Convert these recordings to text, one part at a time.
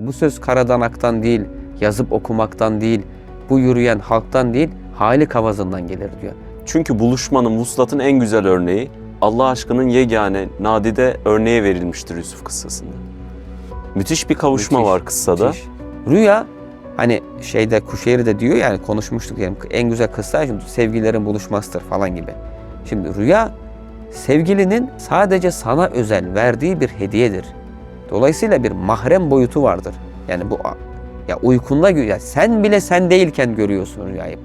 Bu söz karadan aktan değil, yazıp okumaktan değil, bu yürüyen halktan değil, Halik avazından gelir diyor. Çünkü buluşmanın, vuslatın en güzel örneği Allah aşkının yegane, nadide örneği verilmiştir Yusuf kıssasında. Müthiş bir kavuşma Müthiş, var kıssada. müthiş. Rüya hani şeyde Kuşehir de diyor yani konuşmuştuk diyelim en güzel kıssa şimdi sevgililerin buluşmasıdır falan gibi. Şimdi rüya sevgilinin sadece sana özel verdiği bir hediyedir. Dolayısıyla bir mahrem boyutu vardır. Yani bu ya uykunda ya sen bile sen değilken görüyorsun rüyayı.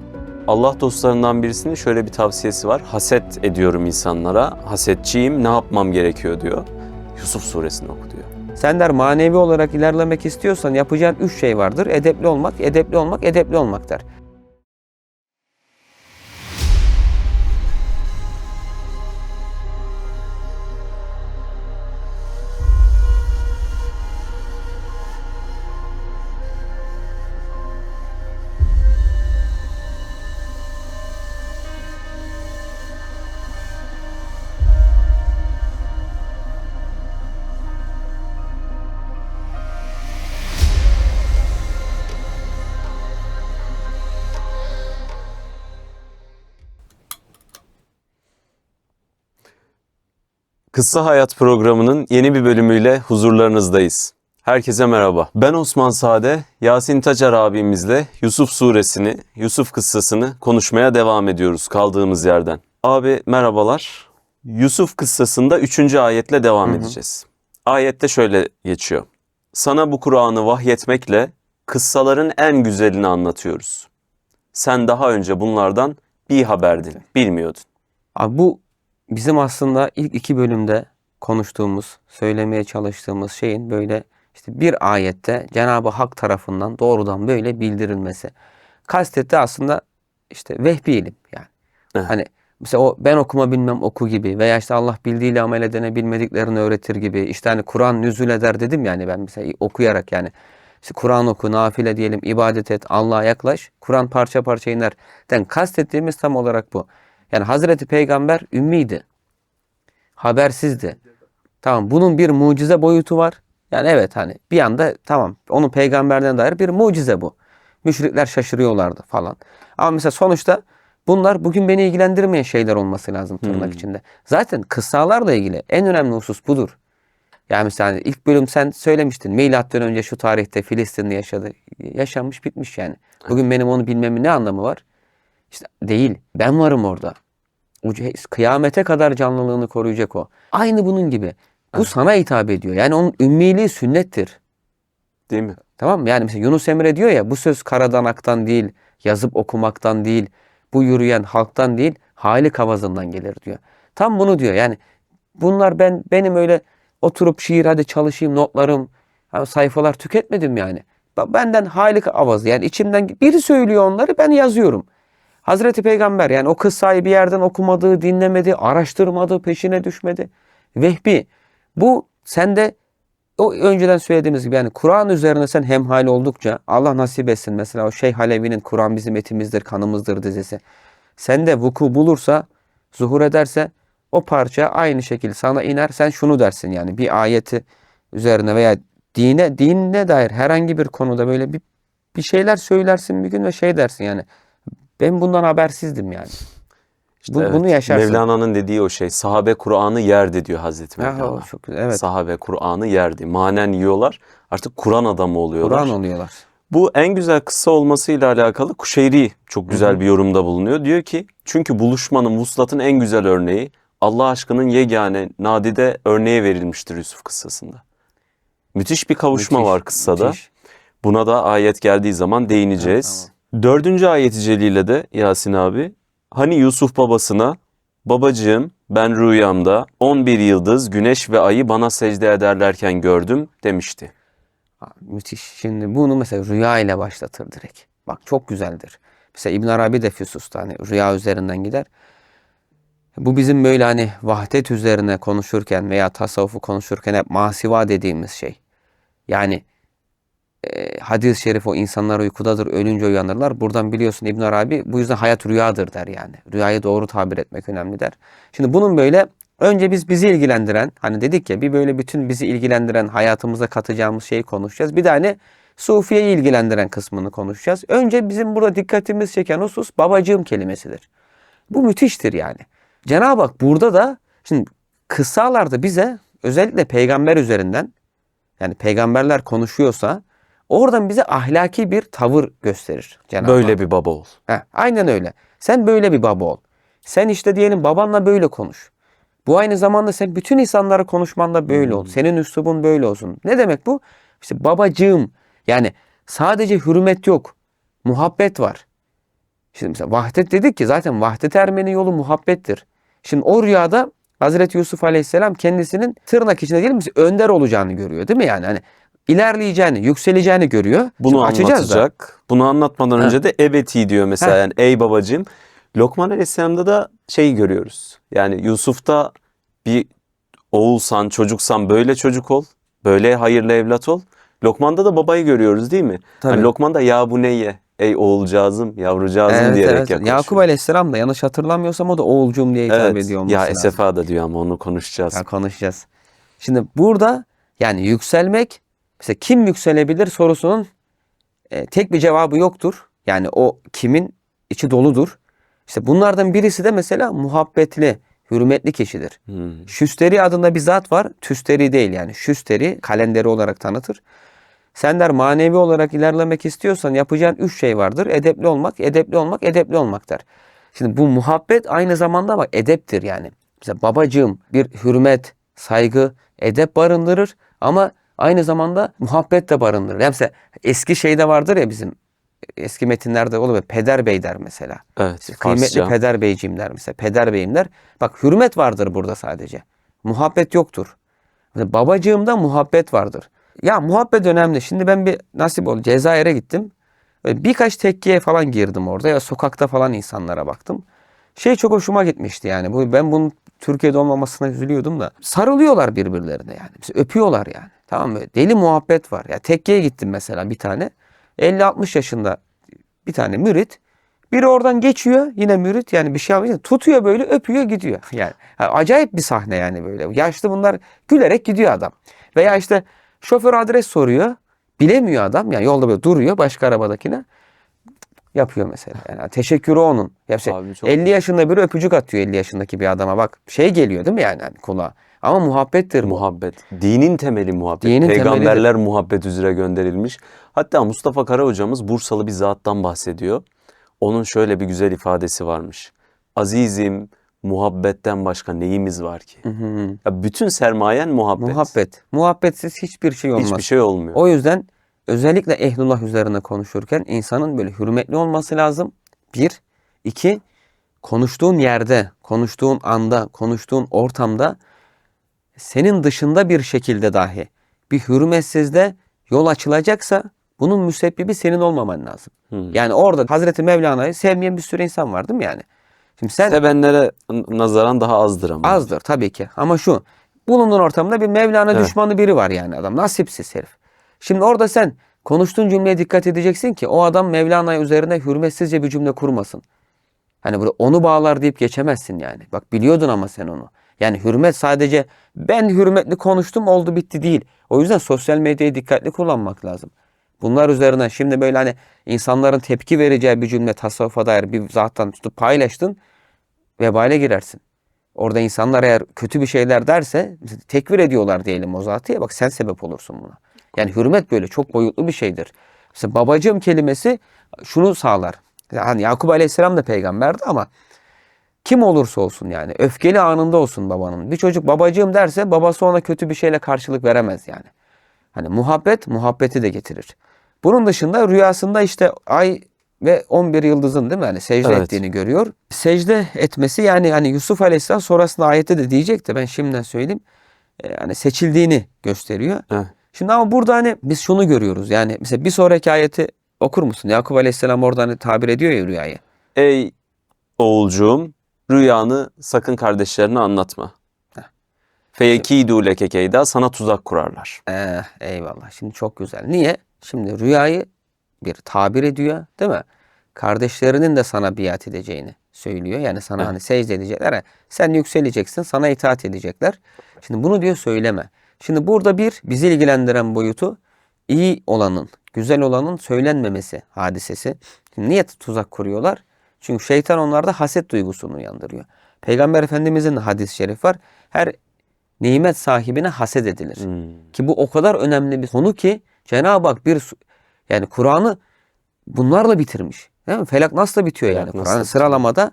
Allah dostlarından birisinin şöyle bir tavsiyesi var. Haset ediyorum insanlara. Hasetçiyim, ne yapmam gerekiyor diyor. Yusuf suresini oku diyor. Sen der manevi olarak ilerlemek istiyorsan yapacağın üç şey vardır. Edepli olmak, edepli olmak, edepli olmak der. Kısa Hayat programının yeni bir bölümüyle huzurlarınızdayız. Herkese merhaba. Ben Osman Sade, Yasin Taçar abimizle Yusuf suresini, Yusuf kıssasını konuşmaya devam ediyoruz kaldığımız yerden. Abi merhabalar. Yusuf kıssasında 3. ayetle devam edeceğiz. Ayette şöyle geçiyor. Sana bu Kur'an'ı vahyetmekle kıssaların en güzelini anlatıyoruz. Sen daha önce bunlardan bir haberdin, bilmiyordun. Abi bu bizim aslında ilk iki bölümde konuştuğumuz, söylemeye çalıştığımız şeyin böyle işte bir ayette Cenab-ı Hak tarafından doğrudan böyle bildirilmesi. Kastetti aslında işte vehbi ilim yani. Evet. Hani mesela o ben okuma bilmem oku gibi veya işte Allah bildiğiyle amel edene bilmediklerini öğretir gibi. İşte hani Kur'an nüzul eder dedim yani ben mesela okuyarak yani. İşte Kur'an oku, nafile diyelim, ibadet et, Allah'a yaklaş. Kur'an parça parça iner. Den kastettiğimiz tam olarak bu. Yani Hazreti Peygamber ümmiydi. Habersizdi. Tamam bunun bir mucize boyutu var. Yani evet hani bir anda tamam onun peygamberden dair bir mucize bu. Müşrikler şaşırıyorlardı falan. Ama mesela sonuçta bunlar bugün beni ilgilendirmeyen şeyler olması lazım tırnak Hmm. içinde. Zaten kıssalarla ilgili en önemli husus budur. Yani mesela hani ilk bölüm sen söylemiştin. Milattan önce şu tarihte Filistin'de yaşadı. Yaşanmış bitmiş yani. Bugün benim onu bilmemin ne anlamı var? İşte değil. Ben varım orada. O kıyamete kadar canlılığını koruyacak o. Aynı bunun gibi. Bu sana hitap ediyor. Yani onun ümmiliği sünnettir. Değil mi? Tamam mı? Yani mesela Yunus Emre diyor ya bu söz karadan aktan değil, yazıp okumaktan değil, bu yürüyen halktan değil, Halik avazından gelir diyor. Tam bunu diyor. Yani bunlar ben benim öyle oturup şiir hadi çalışayım notlarım, sayfalar tüketmedim yani. Benden Halik avazı yani içimden biri söylüyor onları ben yazıyorum. Hazreti Peygamber yani o kıssayı bir yerden okumadı, dinlemedi, araştırmadı, peşine düşmedi. Vehbi. Bu sende o önceden söylediğimiz gibi yani Kur'an üzerine sen hemhal oldukça Allah nasip etsin. Mesela o Şeyh Alevi'nin Kur'an bizim etimizdir, kanımızdır dizisi. Sende vuku bulursa, zuhur ederse o parça aynı şekilde sana iner. Sen şunu dersin yani bir ayeti üzerine veya dine, dinine dair herhangi bir konuda böyle bir, bir şeyler söylersin bir gün ve şey dersin yani. Ben bundan habersizdim yani. Bu- Evet, bunu yaşarsın. Mevlana'nın dediği o şey. Sahabe Kur'an'ı yerdi diyor Hazreti Ha, Mevlana. o çok güzel. Evet. Sahabe Kur'an'ı yerdi. Manen yiyorlar. Artık Kur'an adamı oluyorlar. Kur'an oluyorlar. Bu en güzel kıssa olmasıyla alakalı Kuşeyri çok güzel bir yorumda bulunuyor. Diyor ki çünkü buluşmanın, vuslatın en güzel örneği Allah aşkının yegane, nadide örneği verilmiştir Yusuf kıssasında. Müthiş bir kavuşma Müthiş, var kıssada. müthiş. Buna da ayet geldiği zaman değineceğiz. Dördüncü ayet-i celile de Yasin abi. Hani Yusuf babasına babacığım ben rüyamda 11 yıldız, güneş ve ayı bana secde ederlerken gördüm demişti. Müthiş. Şimdi bunu mesela rüya ile başlatır direkt. Bak çok güzeldir. Mesela İbn Arabi de Füsus'ta hani rüya üzerinden gider. Bu bizim böyle hani vahdet üzerine konuşurken veya tasavvufu konuşurken hep masiva dediğimiz şey. Yani hadis-i şerif o insanlar uykudadır, ölünce uyanırlar. Buradan biliyorsun İbn Arabi bu yüzden hayat rüyadır der yani. Rüyayı doğru tabir etmek önemli der. Şimdi bunun böyle Önce biz bizi ilgilendiren hani dedik ya bir böyle bütün bizi ilgilendiren hayatımıza katacağımız şeyi konuşacağız. Bir de hani Sufiye'yi ilgilendiren kısmını konuşacağız. Önce bizim burada dikkatimiz çeken husus babacığım kelimesidir. Bu müthiştir yani. Cenab-ı Hak burada da şimdi kıssalarda bize özellikle peygamber üzerinden yani peygamberler konuşuyorsa oradan bize ahlaki bir tavır gösterir Cenab-ı. Böyle bir baba ol. Heh, aynen öyle. Sen böyle bir baba ol. Sen işte diyelim babanla böyle konuş. Bu aynı zamanda sen bütün insanlara konuşmanda böyle ol. Senin üslubun böyle olsun. Ne demek bu? İşte babacığım. Yani sadece hürmet yok. Muhabbet var. Şimdi mesela vahdet dedik ki zaten vahdet ermenin yolu muhabbettir. Şimdi o rüyada Hazreti Yusuf Aleyhisselam kendisinin tırnak içinde diyelim önder olacağını görüyor değil mi yani? Hani ilerleyeceğini, yükseleceğini görüyor. Bunu Şimdi açacağız da. anlatacak. Bunu anlatmadan önce de ebeti diyor mesela Ha. yani ey babacığım. Lokman Aleyhisselam'da da şey görüyoruz. Yani Yusuf'ta bir oğulsan, çocuksan böyle çocuk ol. Böyle hayırlı evlat ol. Lokman'da da babayı görüyoruz değil mi? Tabii. Hani Lokman da ya bu neye? Ey oğulcağızım, yavrucağızım Evet, diyerek evet. yaklaşıyor. Yakup Aleyhisselam da yanlış hatırlamıyorsam o da oğulcum diye hitap Evet. ediyor olması Ya. Esefa da diyor ama onu konuşacağız. Ya konuşacağız. Şimdi burada yani yükselmek mesela kim yükselebilir sorusunun e, tek bir cevabı yoktur. Yani o kimin içi doludur. İşte bunlardan birisi de mesela muhabbetli, hürmetli kişidir. Hmm. Şüsteri adında bir zat var. Tüsteri değil yani. Şüsteri kalenderi olarak tanıtır. Sen der manevi olarak ilerlemek istiyorsan yapacağın üç şey vardır. Edepli olmak, edepli olmak, edepli olmak der. Şimdi bu muhabbet aynı zamanda bak edeptir yani. Mesela babacığım bir hürmet, saygı, edep barındırır ama aynı zamanda muhabbet de barındırır. Yani mesela eski şeyde vardır ya bizim eski metinlerde olur peder bey der mesela. Evet, Kıymetli Farsça. peder beyciğim der mesela. Peder beyim der. Bak hürmet vardır burada sadece. Muhabbet yoktur. Mesela babacığımda muhabbet vardır. Ya muhabbet önemli. Şimdi ben bir nasip oldu. Cezayir'e gittim. Böyle birkaç tekkiye falan girdim orada. Ya sokakta falan insanlara baktım. Şey çok hoşuma gitmişti yani. Bu ben bunun Türkiye'de olmamasına üzülüyordum da. Sarılıyorlar birbirlerine yani. Öpüyorlar yani. Tamam mı? Deli muhabbet var. Ya tekkiye gittim mesela bir tane. 50-60 yaşında bir tane mürit. Biri oradan geçiyor yine mürit yani bir şey yapıyor. Tutuyor böyle öpüyor gidiyor. Yani acayip bir sahne yani böyle. Yaşlı bunlar gülerek gidiyor adam. Veya işte şoför adres soruyor. Bilemiyor adam. Yani yolda böyle duruyor başka arabadakine. Yapıyor mesela. Yani teşekkürü onun. Ya işte Abi çok 50 yaşında biri öpücük atıyor 50 yaşındaki bir adama. Bak şey geliyor değil mi yani hani kulağa. Ama muhabbettir bu. Muhabbet. Dinin temeli muhabbet. Dinin Peygamberler muhabbet üzere gönderilmiş. Hatta Mustafa Kara hocamız Bursalı bir zattan bahsediyor. Onun şöyle bir güzel ifadesi varmış. Azizim muhabbetten başka neyimiz var ki? Hı hı. Ya bütün sermayen muhabbet. Muhabbet. Muhabbetsiz hiçbir şey olmaz. Hiçbir şey olmuyor. O yüzden özellikle ehlullah üzerine konuşurken insanın böyle hürmetli olması lazım. Bir. iki konuştuğun yerde, konuştuğun anda, konuştuğun ortamda senin dışında bir şekilde dahi bir hürmetsizde yol açılacaksa bunun müsebbibi senin olmaman lazım. Hmm. Yani orada Hazreti Mevlana'yı sevmeyen bir sürü insan var değil mi yani? Şimdi sen Sevenlere nazaran daha azdır ama. Azdır tabii ki. Ama şu bulunduğun ortamda bir Mevlana Evet. düşmanı biri var yani adam. Nasipsiz herif. Şimdi orada sen konuştuğun cümleye dikkat edeceksin ki o adam Mevlana üzerine hürmetsizce bir cümle kurmasın. Hani böyle onu bağlar deyip geçemezsin yani. Bak biliyordun ama sen onu. Yani hürmet sadece ben hürmetli konuştum oldu bitti değil. O yüzden sosyal medyayı dikkatli kullanmak lazım. Bunlar üzerine şimdi böyle hani insanların tepki vereceği bir cümle tasavvufa dair bir zattan tutup paylaştın vebale girersin. Orada insanlar eğer kötü bir şeyler derse tekvir ediyorlar diyelim o zatı ya bak sen sebep olursun buna. Yani hürmet böyle çok boyutlu bir şeydir. Mesela babacığım kelimesi şunu sağlar. Hani Yakup Aleyhisselam da peygamberdi ama kim olursa olsun yani öfkeli anında olsun babanın. Bir çocuk babacığım derse babası ona kötü bir şeyle karşılık veremez yani. Hani muhabbet muhabbeti de getirir. Bunun dışında rüyasında işte ay ve 11 yıldızın değil mi? Hani secde Evet. ettiğini görüyor. Secde etmesi yani hani Yusuf Aleyhisselam sonrasında ayette de diyecek de ben şimdiden söyleyeyim. E, hani seçildiğini gösteriyor. Evet. Şimdi ama burada hani biz şunu görüyoruz. Yani mesela bir sonraki ayeti okur musun? Yakup Aleyhisselam orada hani tabir ediyor ya rüyayı. Ey oğulcuğum rüyanı sakın kardeşlerine anlatma. Feyekidu leke keyda sana tuzak kurarlar. Eh, eyvallah. Şimdi çok güzel. Niye? Şimdi rüyayı bir tabir ediyor değil mi? Kardeşlerinin de sana biat edeceğini söylüyor. Yani sana Evet. hani secde edecekler. Sen yükseleceksin, sana itaat edecekler. Şimdi bunu diyor söyleme. Şimdi burada bir bizi ilgilendiren boyutu iyi olanın, güzel olanın söylenmemesi hadisesi. Şimdi niye tuzak kuruyorlar? Çünkü şeytan onlarda haset duygusunu uyandırıyor. Peygamber Efendimizin hadis-i şerif var. Her nimet sahibine haset edilir. Hmm. Ki bu o kadar önemli bir konu ki Cenab-ı Hak bir yani Kur'an'ı bunlarla bitirmiş. Değil mi? Felak nasıl bitiyor Felak yani Kur'an sıralamada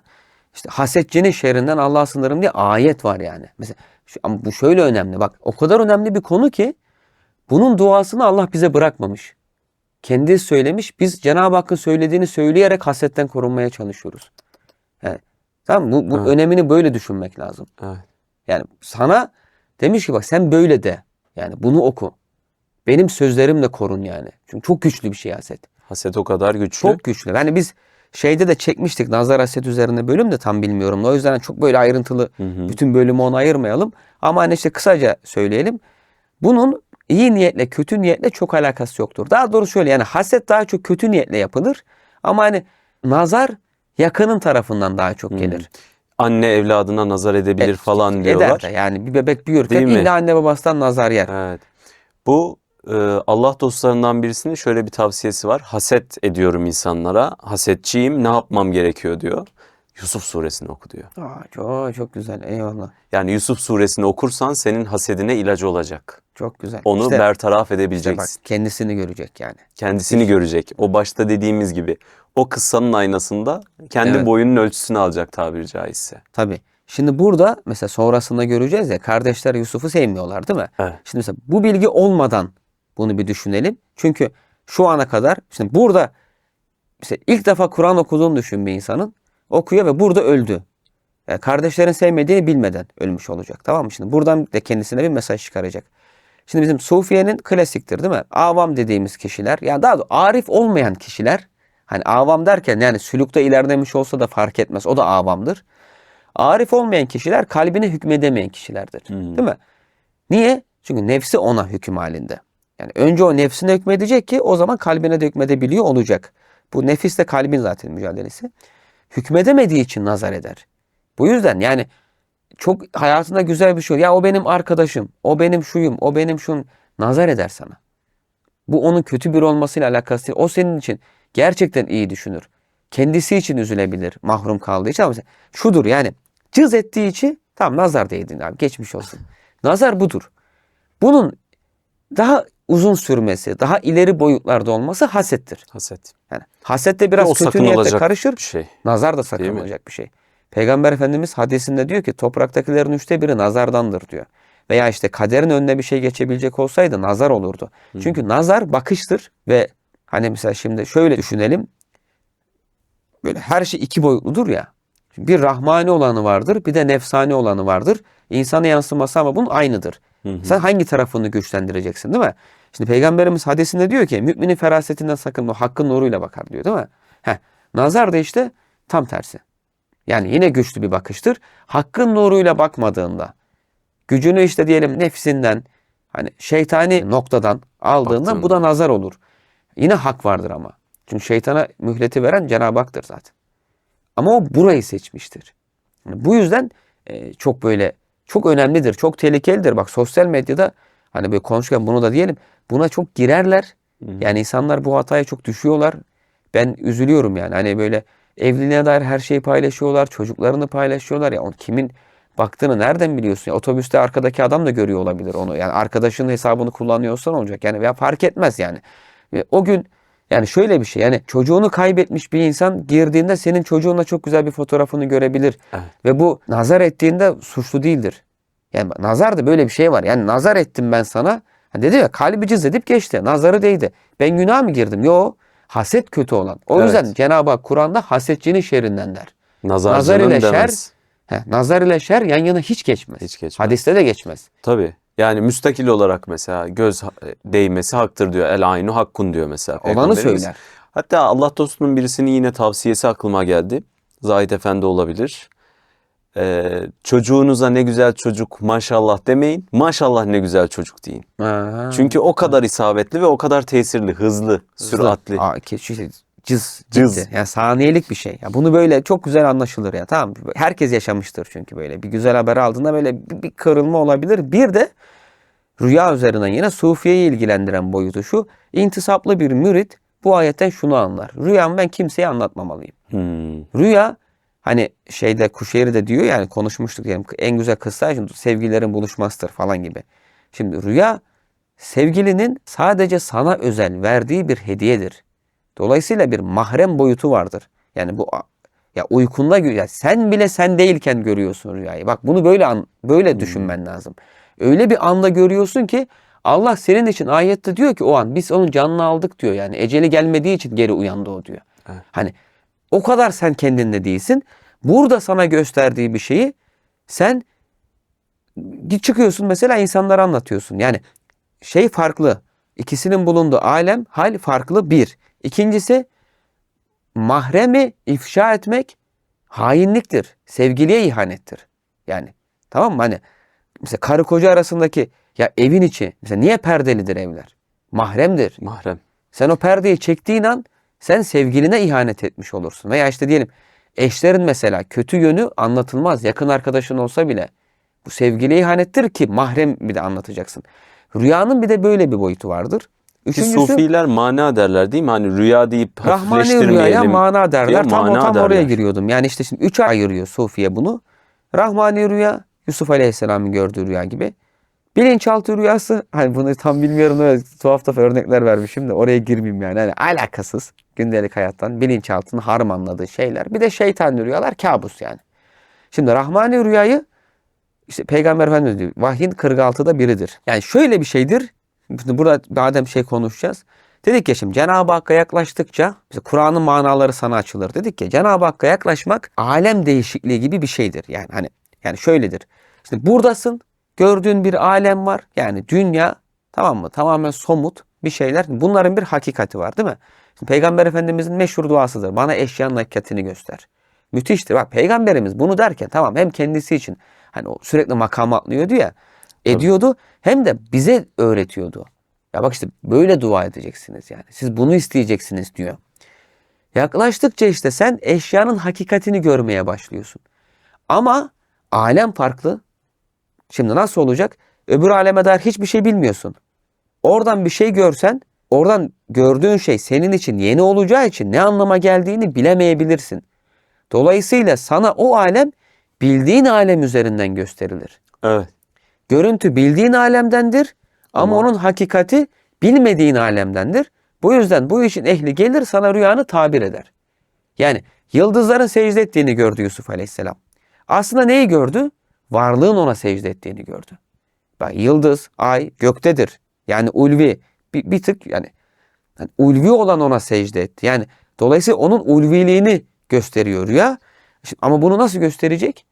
işte hasetçinin şerrinden Allah'a sınırım diye ayet var yani. Mesela şu, ama bu şöyle önemli. Bak o kadar önemli bir konu ki bunun duasını Allah bize bırakmamış. Kendi söylemiş. Biz Cenab-ı Hakk'ın söylediğini söyleyerek hasetten korunmaya çalışıyoruz. Yani, tamam bu, bu Evet. önemini böyle düşünmek lazım. Evet. Yani sana demiş ki bak sen böyle de. Yani bunu oku. Benim sözlerimle korun yani. Çünkü çok güçlü bir şey haset. Haset o kadar güçlü. Çok güçlü. Yani biz şeyde de çekmiştik nazar haset üzerine bölüm de tam bilmiyorum. O yüzden çok böyle ayrıntılı Hı hı. bütün bölümü ona ayırmayalım. Ama hani işte kısaca söyleyelim. Bunun iyi niyetle kötü niyetle çok alakası yoktur. Daha doğrusu şöyle yani haset daha çok kötü niyetle yapılır. Ama hani nazar yakının tarafından daha çok gelir. Anne evladına nazar edebilir E, falan diyorlar. Eder de yani bir bebek büyürken Değil mi? illa anne babasından nazar yer. Evet. Bu e, Allah dostlarından birisinin şöyle bir tavsiyesi var. Haset ediyorum insanlara. Hasetçiyim. Ne yapmam gerekiyor diyor. Yusuf suresini oku diyor. Aa, çok çok güzel eyvallah. Yani Yusuf suresini okursan senin hasedine ilacı olacak. Çok güzel. Onu İşte- bertaraf işte edebileceksin. bak kendisini görecek yani. Kendisini görecek. O başta dediğimiz gibi o kıssanın aynasında kendi Evet. boyunun ölçüsünü alacak tabiri caizse. Tabii. Şimdi burada mesela sonrasında göreceğiz ya kardeşler Yusuf'u sevmiyorlar değil mi? Evet. Şimdi mesela bu bilgi olmadan bunu bir düşünelim. Çünkü şu ana kadar şimdi burada işte ilk defa Kur'an okuduğunu düşün bir insanın. Okuyor ve burada öldü. Yani kardeşlerin sevmediğini bilmeden ölmüş olacak. Tamam mı? Şimdi buradan da kendisine bir mesaj çıkaracak. Şimdi bizim Sufiye'nin klasiktir değil mi? Avam dediğimiz kişiler yani daha doğrusu arif olmayan kişiler hani avam derken yani sülükte ilerlemiş olsa da fark etmez. O da avamdır. Arif olmayan kişiler kalbine hükmedemeyen kişilerdir. Hmm. Değil mi? Niye? Çünkü nefsi ona hüküm halinde. Yani önce o nefsine hükmedecek ki o zaman kalbine de hükmedebiliyor olacak. Bu nefisle kalbin zaten mücadelesi. Hükmedemediği için nazar eder. Bu yüzden yani çok hayatında güzel bir şey. Ya o benim arkadaşım, o benim şuyum, o benim şun nazar eder sana. Bu onun kötü bir olmasıyla alakası değil. O senin için gerçekten iyi düşünür. Kendisi için üzülebilir mahrum kaldığı için ama şudur yani cız ettiği için tam nazar değdin abi geçmiş olsun. Nazar budur. Bunun daha uzun sürmesi, daha ileri boyutlarda olması hasettir. Haset. Yani haset de biraz o kötü niyetle karışır. şey. Nazar da sakınılacak bir şey. Peygamber Efendimiz hadisinde diyor ki topraktakilerin üçte biri nazardandır diyor. Veya işte kaderin önüne bir şey geçebilecek olsaydı nazar olurdu. Çünkü nazar bakıştır ve hani mesela şimdi şöyle düşünelim. Böyle her şey iki boyutludur ya. Bir rahmani olanı vardır, bir de nefsani olanı vardır. İnsana yansıması ama bunun aynıdır. Hı hı. Sen hangi tarafını güçlendireceksin değil mi? Şimdi Peygamberimiz hadisinde diyor ki müminin ferasetinden sakınma, hakkın nuruyla bakar diyor değil mi? Heh, nazar da işte tam tersi. Yani yine güçlü bir bakıştır. Hakkın nuruyla bakmadığında, gücünü işte diyelim nefsinden, hani şeytani noktadan aldığında bu da nazar olur. Yine hak vardır ama. Çünkü şeytana mühleti veren Cenab-ı Hak'tır zaten. Ama o burayı seçmiştir. Yani bu yüzden e, çok böyle çok önemlidir, çok tehlikelidir. Bak sosyal medyada hani böyle konuşurken bunu da diyelim. Buna çok girerler. Yani insanlar bu hataya çok düşüyorlar. Ben üzülüyorum yani. Hani böyle evliliğine dair her şeyi paylaşıyorlar. Çocuklarını paylaşıyorlar. Ya on kimin baktığını nereden biliyorsun? Ya, otobüste arkadaki adam da görüyor olabilir onu. Yani arkadaşının hesabını kullanıyorsan olacak. Yani veya fark etmez yani. Ve o gün yani şöyle bir şey yani çocuğunu kaybetmiş bir insan girdiğinde senin çocuğunla çok güzel bir fotoğrafını görebilir. Evet. Ve bu nazar ettiğinde suçlu değildir. Yani nazar da böyle bir şey var. Yani nazar ettim ben sana. Hani dedi ya kalbi cız edip geçti. Nazarı değdi. Ben günah mı girdim? Yo. Haset kötü olan. O Evet. yüzden Cenab-ı Hak Kur'an'da hasetçinin şerrinden der. Nazar, ile şer- demez. Heh, nazar ile şer yan yana hiç geçmez. Hiç geçmez. Hadiste de geçmez. Tabii. Yani müstakil olarak mesela göz ha- değmesi haktır diyor. El aynu hakkun diyor mesela. Olanı söyler. Hatta Allah dostunun birisinin yine tavsiyesi aklıma geldi. Zahid Efendi olabilir. Ee, çocuğunuza ne güzel çocuk maşallah demeyin. Maşallah ne güzel çocuk deyin. Ha. Çünkü o kadar isabetli ve o kadar tesirli, hızlı, süratli. Aa, şey, cız, Cız. Yani saniyelik bir şey. Ya bunu böyle çok güzel anlaşılır ya. Tamam. Herkes yaşamıştır çünkü böyle. Bir güzel haber aldığında böyle bir, bir kırılma olabilir. Bir de rüya üzerinden yine Sufiye'yi ilgilendiren boyutu şu. İntisaplı bir mürit bu ayetten şunu anlar. Rüyamı ben kimseye anlatmamalıyım. Hmm. Rüya hani şeyde Kuşeyri de diyor yani konuşmuştuk diyelim en güzel kıssa şimdi sevgililerin buluşmasıdır falan gibi. Şimdi rüya sevgilinin sadece sana özel verdiği bir hediyedir. Dolayısıyla bir mahrem boyutu vardır. Yani bu ya uykunda ya sen bile sen değilken görüyorsun rüyayı. Bak bunu böyle an, böyle düşünmen lazım. Öyle bir anda görüyorsun ki Allah senin için ayette diyor ki o an biz onun canını aldık diyor. Yani eceli gelmediği için geri uyandı o diyor. Evet. Hani o kadar sen kendinde değilsin. Burada sana gösterdiği bir şeyi sen git çıkıyorsun mesela insanlara anlatıyorsun. Yani şey farklı. İkisinin bulunduğu alem, hal farklı bir. İkincisi mahremi ifşa etmek hainliktir. Sevgiliye ihanettir. Yani tamam mı? Hani mesela karı koca arasındaki ya evin içi mesela niye perdelidir evler? Mahremdir. Mahrem. Sen o perdeyi çektiğin an sen sevgiline ihanet etmiş olursun. Veya işte diyelim eşlerin mesela kötü yönü anlatılmaz. Yakın arkadaşın olsa bile bu sevgiliye ihanettir ki mahrem bir de anlatacaksın. Rüyanın bir de böyle bir boyutu vardır. Ki Üçüncüsü Sufiler mana derler değil mi? Hani rüya deyip Rahmani rüyaya mana derler. diye Tam, o mana tam oraya derler. giriyordum. Yani işte şimdi üçe ayırıyor Sufiye bunu. Rahmani rüya Yusuf Aleyhisselam'ın gördüğü rüya gibi. Bilinçaltı rüyası hani bunu tam bilmiyorum öyle tuhaf tuhaf örnekler vermişim de oraya girmeyeyim yani. Hani alakasız gündelik hayattan bilinçaltının harmanladığı şeyler. Bir de şeytan rüyalar kabus yani. Şimdi Rahmani rüyayı işte Peygamber Efendimiz diyor vahyin 46'da biridir. Yani şöyle bir şeydir. Şimdi burada madem şey konuşacağız. Dedik ya şimdi Cenab-ı Hakk'a yaklaştıkça Kur'an'ın manaları sana açılır. Dedik ya Cenab-ı Hakk'a yaklaşmak alem değişikliği gibi bir şeydir. Yani hani yani şöyledir. Şimdi buradasın. Gördüğün bir alem var. Yani dünya tamam mı? Tamamen somut bir şeyler. Bunların bir hakikati var değil mi? Şimdi Peygamber Efendimizin meşhur duasıdır. Bana eşyanın hakikatini göster. Müthiştir. Bak Peygamberimiz bunu derken tamam hem kendisi için hani o sürekli makam atlıyordu ya ediyordu hem de bize öğretiyordu. Ya bak işte böyle dua edeceksiniz yani. Siz bunu isteyeceksiniz diyor. Yaklaştıkça işte sen eşyanın hakikatini görmeye başlıyorsun. Ama alem farklı. Şimdi nasıl olacak? Öbür aleme dair hiçbir şey bilmiyorsun. Oradan bir şey görsen, oradan gördüğün şey senin için yeni olacağı için ne anlama geldiğini bilemeyebilirsin. Dolayısıyla sana o alem bildiğin alem üzerinden gösterilir. Evet. Görüntü bildiğin alemdendir ama Ama- onun hakikati bilmediğin alemdendir. Bu yüzden bu işin ehli gelir sana rüyanı tabir eder. Yani yıldızların secde ettiğini gördü Yusuf Aleyhisselam. Aslında neyi gördü? Varlığın ona secde ettiğini gördü. Bak yıldız, ay göktedir. Yani ulvi bir, bir tık yani, yani ulvi olan ona secde etti. Yani dolayısıyla onun ulviliğini gösteriyor rüya. Şimdi- Ama bunu nasıl gösterecek?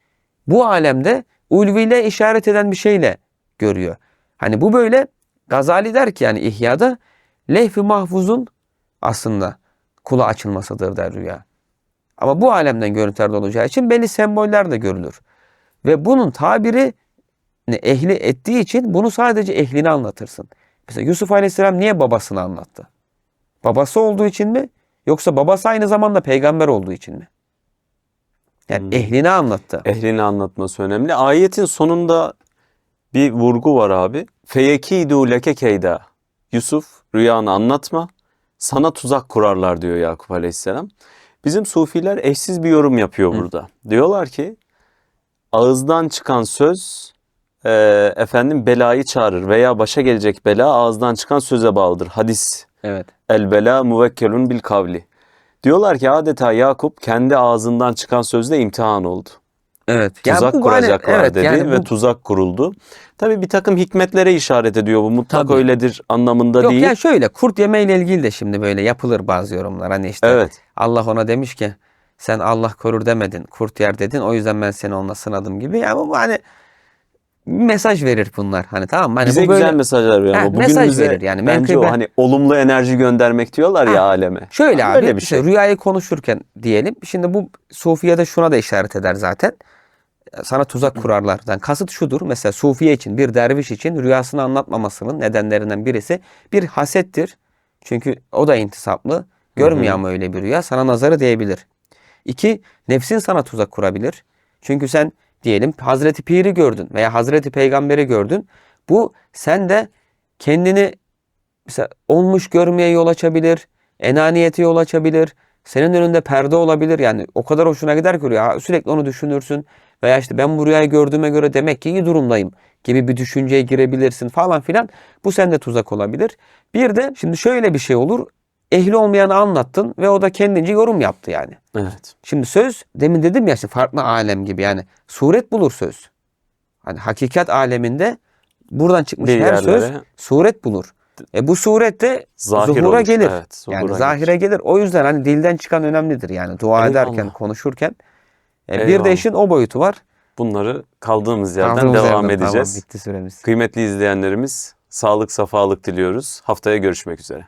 Bu alemde ulviyle işaret eden bir şeyle görüyor. Hani bu böyle Gazali der ki yani İhya'da lehf-i mahfuzun aslında kula açılmasıdır der rüya. Ama bu alemden görüntülerde olacağı için belli semboller de görülür. Ve bunun tabiri ehli ettiği için bunu sadece ehline anlatırsın. Mesela Yusuf Aleyhisselam niye babasını anlattı? Babası olduğu için mi? Yoksa babası aynı zamanda peygamber olduğu için mi? Yani Hmm. ehline anlattı. Ehlini anlatması önemli. Ayetin sonunda bir vurgu var abi. Feyekidu leke keyda. Yusuf rüyanı anlatma. Sana tuzak kurarlar diyor Yakup Aleyhisselam. Bizim sufiler eşsiz bir yorum yapıyor burada. Diyorlar ki ağızdan çıkan söz e, efendim belayı çağırır veya başa gelecek bela ağızdan çıkan söze bağlıdır. Hadis Evet. El bela muvekkelun bil kavli. Diyorlar ki adeta Yakup kendi ağzından çıkan sözle imtihan oldu. Evet. Tuzak Yani bu hani- kuracaklar evet, dedi yani ve bu- tuzak kuruldu. Tabii bir takım hikmetlere işaret ediyor bu. Mutlak Tabii. öyledir anlamında Yok değil. yani şöyle kurt yemeyle ilgili de şimdi böyle yapılır bazı yorumlar. Hani işte Evet. Allah ona demiş ki sen Allah korur demedin, kurt yer dedin. O yüzden ben seni onunla sınadım gibi. Yani bu hani mesaj verir bunlar. Hani tamam mı? Hani Bize bu böyle güzel mesajlar veriyor Ha, bugün mesaj bize verir yani. bence o Menkıbe- hani olumlu enerji göndermek diyorlar ya Ha, aleme. Şöyle abi Öyle bir işte şey. rüyayı konuşurken diyelim. Şimdi bu Sufiye'de şuna da işaret eder zaten. Sana tuzak kurarlar. Yani kasıt şudur. Mesela Sufiye için bir derviş için rüyasını anlatmamasının nedenlerinden birisi bir hasettir. Çünkü o da intisaplı. Görmüyor ama öyle bir rüya. Sana nazarı değebilir. İki, nefsin sana tuzak kurabilir. Çünkü sen diyelim Hazreti Pir'i gördün veya Hazreti Peygamber'i gördün. Bu sen de kendini mesela olmuş görmeye yol açabilir. Enaniyete yol açabilir. Senin önünde perde olabilir. Yani o kadar hoşuna gider ki rüya. Sürekli onu düşünürsün. Veya işte ben bu rüyayı gördüğüme göre demek ki iyi durumdayım gibi bir düşünceye girebilirsin falan filan. Bu sende tuzak olabilir. Bir de şimdi şöyle bir şey olur. Ehli olmayanı anlattın ve o da kendince yorum yaptı yani. Evet. Şimdi söz demin dedim ya işte farklı alem gibi yani suret bulur söz. Hani hakikat aleminde buradan çıkmış Bir her söz yerlere- suret bulur. E bu suret de Zahir zuhura olur. gelir. Evet, yani zuhura zahire gelir. O yüzden hani dilden çıkan önemlidir yani dua Eyvallah. ederken, konuşurken. E, bir de işin o boyutu var. Bunları kaldığımız yerden Kaldığımız devam yerden. edeceğiz. Tamam bitti süremiz. Kıymetli izleyenlerimiz, sağlık, safalık diliyoruz. Haftaya görüşmek üzere.